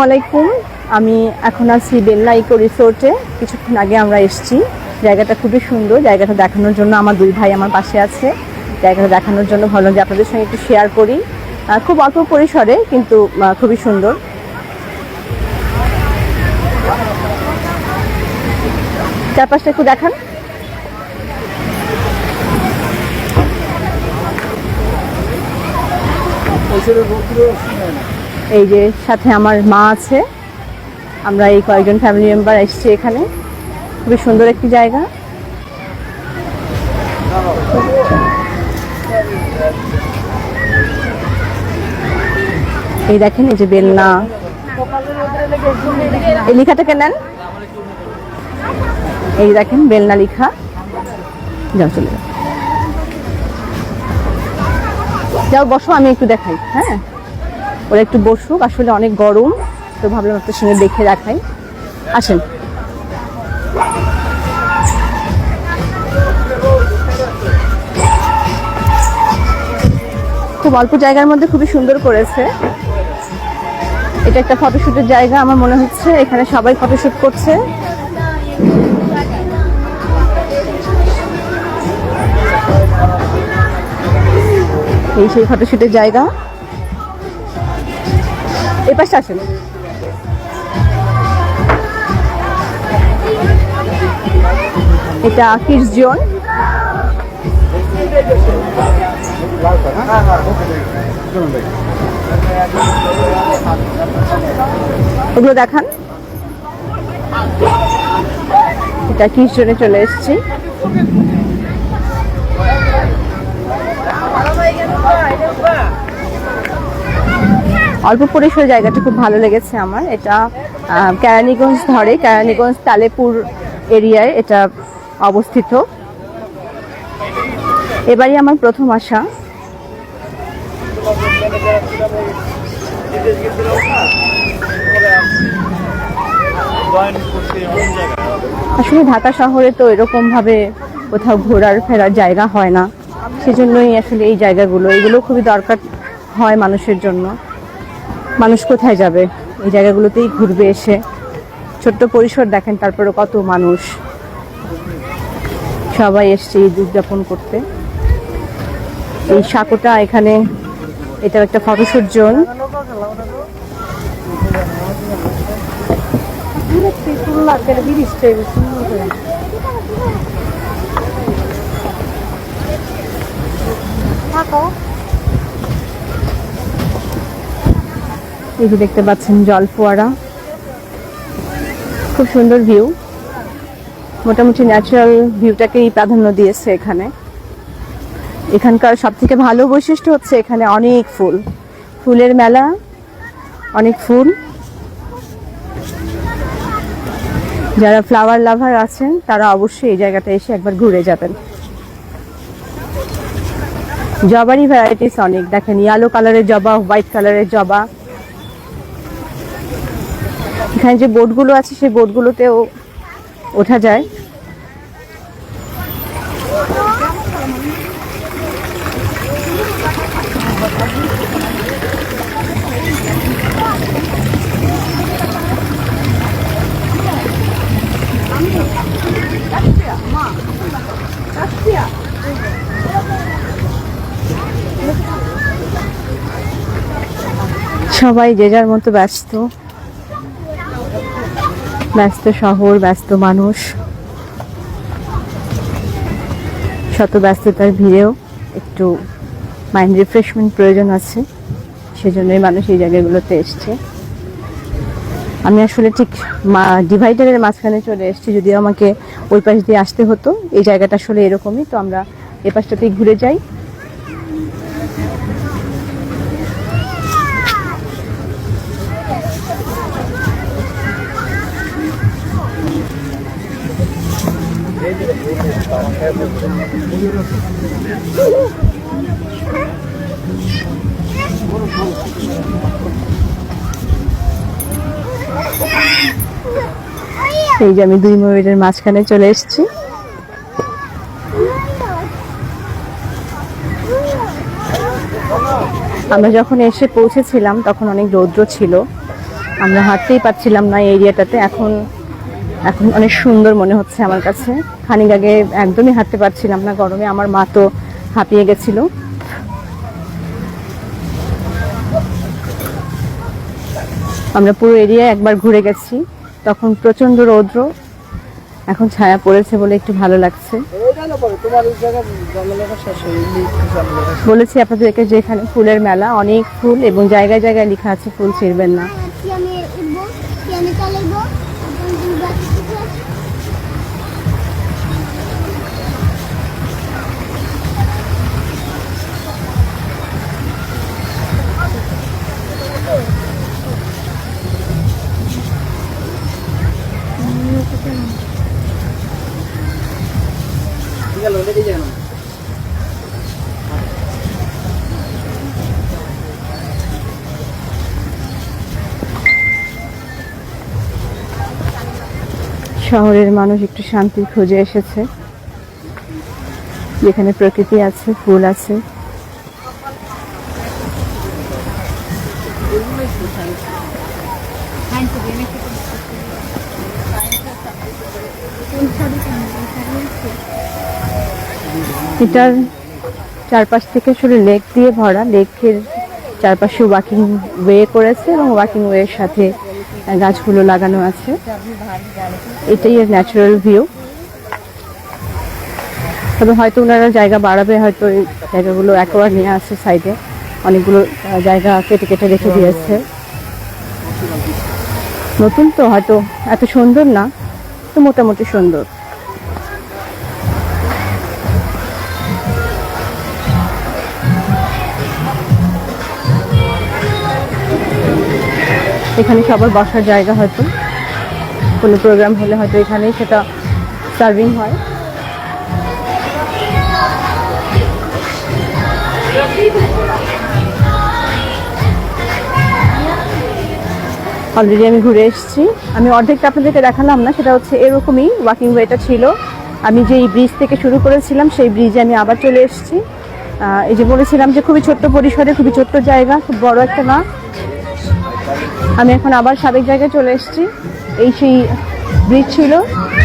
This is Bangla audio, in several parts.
আলাইকুম আমি এখন আছি বেল্লা ইকো রিসোর্টে। কিছুক্ষণ আগে আমরা এসেছি। জায়গাটা খুবই সুন্দর। জায়গাটা দেখানোর জন্য আমার দুই ভাই আমার পাশে আছে। জায়গাটা দেখানোর জন্য ভালো যে আপনাদের সঙ্গে একটু শেয়ার করি। খুব অল্প পরিসরে, কিন্তু খুবই সুন্দর। চারপাশটা একটু দেখান। এই যে সাথে আমার মা আছে। আমরা এই কয়েকজন ফ্যামিলি মেম্বার এসেছি এখানে। খুবই সুন্দর একটি জায়গা। এই দেখেন, এই যে বেলনা। এই লেখাটাকে নেন? এই দেখেন, বেলনা লিখা। যাও, চলে যাও। যাও, বসো, আমি একটু দেখাই হ্যাঁ? ওরা একটু বসুক, আসলে অনেক গরম, তো ভাবলাম আপনার সঙ্গে দেখে রাখাই আসেন। খুব অল্প জায়গার মধ্যে খুবই সুন্দর করেছে। এটা একটা ফটোশুটের জায়গা, আমার মনে হচ্ছে। এখানে সবাই ফটোশুট করছে। এই সেই ফটোশুটের জায়গা। এই পাশে আসেন। এটা কিডস জোন ওগুলো দেখান। এটা কিডস জোনে চলে এসেছি। অল্প পরিসর জায়গাটা খুব ভালো লেগেছে আমার। এটা কেরানীগঞ্জ ধরে, কেরানীগঞ্জ তালেপুর এরিয়ায় এটা অবস্থিত। এবারই আমার প্রথম আসা। আসলে ঢাকা শহরে তো এরকম ভাবে কোথাও ঘোরার, ফেরার জায়গা হয় না। সেজন্যই আসলে এই জায়গাগুলো, এগুলো খুবই দরকার হয় মানুষের জন্য। মানুষ কোথায় যাবে? এই জায়গাগুলোতেই ঘুরবে এসে। ছোট্ট পরিসর দেখেন, তারপরে কত মানুষ। সবাই এসছে ঈদ উদযাপন করতে। এই সাঁকোটা এখানে এটা একটা ফটোশুট জোন। এই যে দেখতে পাচ্ছেন জল ফোয়ারা খুব সুন্দর ভিউ। মোটামুটি ন্যাচারাল ভিউটাকেই প্রাধান্য দিয়েছে এখানে। এখানকার সব থেকে ভালো বৈশিষ্ট্য হচ্ছে এখানে অনেক ফুল। ফুলের মেলা, অনেক ফুল। যারা ফ্লাওয়ার লাভার আছেন, তারা অবশ্যই এই জায়গাটা এসে একবার ঘুরে যাবেন। জবারই ভ্যারাইটিস অনেক। দেখেন ইয়েলো কালারের জবা হোয়াইট কালারের জবা। এখানে যে বোটগুলো আছে সেই বোটগুলোতেও ওঠা যায়। সবাই যে যার মতো ব্যস্ত। ব্যস্ত শহর, ব্যস্ত মানুষ, শত ব্যস্ততার ভিড়েও একটু মাইন্ড রিফ্রেশমেন্ট প্রয়োজন আছে, সেজন্যই মানুষ এই জায়গাগুলোতে এসছে। আমি আসলে ঠিক মা ডিভাইডারের মাঝখানে চলে এসেছি, যদিও আমাকে ওই পাশ দিয়ে আসতে হতো, এই জায়গাটা আসলে এরকমই, তো আমরা এ পাশটাতেই ঘুরে যাই। এই যে আমি দুই ময়ূরের মাঝখানে চলে এসেছি। আমরা যখন এসে পৌঁছেছিলাম, তখন অনেক রৌদ্র ছিল। আমরা হাঁটতেই পারছিলাম না এরিয়াটাতে। এখন এখন অনেক সুন্দর মনে হচ্ছে আমার কাছে। খানিক আগে একদমই হাঁটতে পারছিলাম না গরমে, আমার মা তো হাঁপিয়ে গেছিল। আমরা পুরো এরিয়া একবার ঘুরে গেছি। তখন প্রচণ্ড রৌদ্র, এখন ছায়া পড়েছে বলে একটু ভালো লাগছে। বলেছি আপনাদেরকে যে এখানে ফুলের মেলা, অনেক ফুল এবং জায়গায় জায়গায় লেখা আছে, ফুল ছিঁড়বেন না। আছে ওটা দিয়ে যাও শহরের মানুষ একটু শান্তির খোঁজে এসেছে। যেখানে প্রকৃতি আছে ফুল আছে। এটার চারপাশ থেকে শুধু লেক দিয়ে ভরা। লেকের চারপাশে ওয়াকিং ওয়ে করেছে এবং ওয়াকিং ওয়ের সাথে গাছগুলো লাগানো আছে। এটাই এর ন্যাচারাল ভিউ তবে হয়তো ওনারা জায়গা বাড়াবে, হয়তো এই জায়গাগুলো একবার নিয়ে আসছে সাইডে অনেকগুলো জায়গা কেটে কেটে রেখে দিয়েছে। নতুন তো, হয়তো এত সুন্দর না, তো মোটামুটি সুন্দর। এখানে সবার বসার জায়গা হয়তো। কোনো প্রোগ্রাম হলে হয়তো এখানেই সেটা সার্ভিং হয়। অলরেডি আমি ঘুরে এসেছি। আমি অর্ধেকটা আপনাদেরকে দেখালাম না, সেটা হচ্ছে এরকমই ওয়াকিং ওয়েটা ছিল। আমি যেই ব্রিজ থেকে শুরু করেছিলাম, সেই ব্রিজে আমি আবার চলে এসেছি। এই যে বলেছিলাম যে খুবই ছোট্ট পরিসরে, খুবই ছোট্ট জায়গা, খুব বড় একটা না। আমি এখন আবার সাবেক জায়গায় চলে এসেছি। এই সেই ব্রিজ ছিল,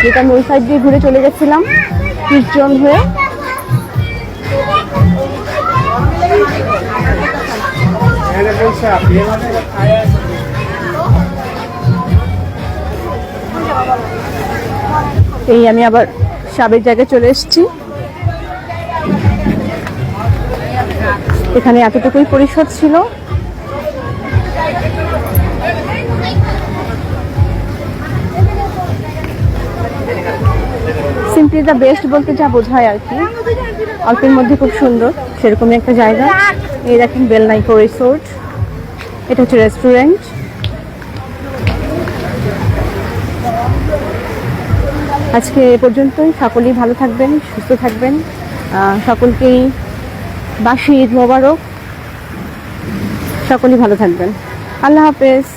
যেটা আমি ওই সাইড দিয়ে ঘুরে চলে গেছিলাম জন হয়ে। এই আমি আবার সাবেক জায়গায় চলে এসেছি। এখানে এতটুকুই পরিষদ ছিল। সিম্পলি দ্য বেস্ট বলতে যা বোঝায় আর কি। অল্পের মধ্যে খুব সুন্দর, সেরকমই একটা জায়গা। এই দেখেন বেলনাইকো রিসোর্ট এটা হচ্ছে রেস্টুরেন্ট আজকে এ পর্যন্তই। সকলেই ভালো থাকবেন, সুস্থ থাকবেন। সকলকেই বাসি ঈদ মোবারক। সকলেই ভালো থাকবেন। আল্লাহ হাফেজ।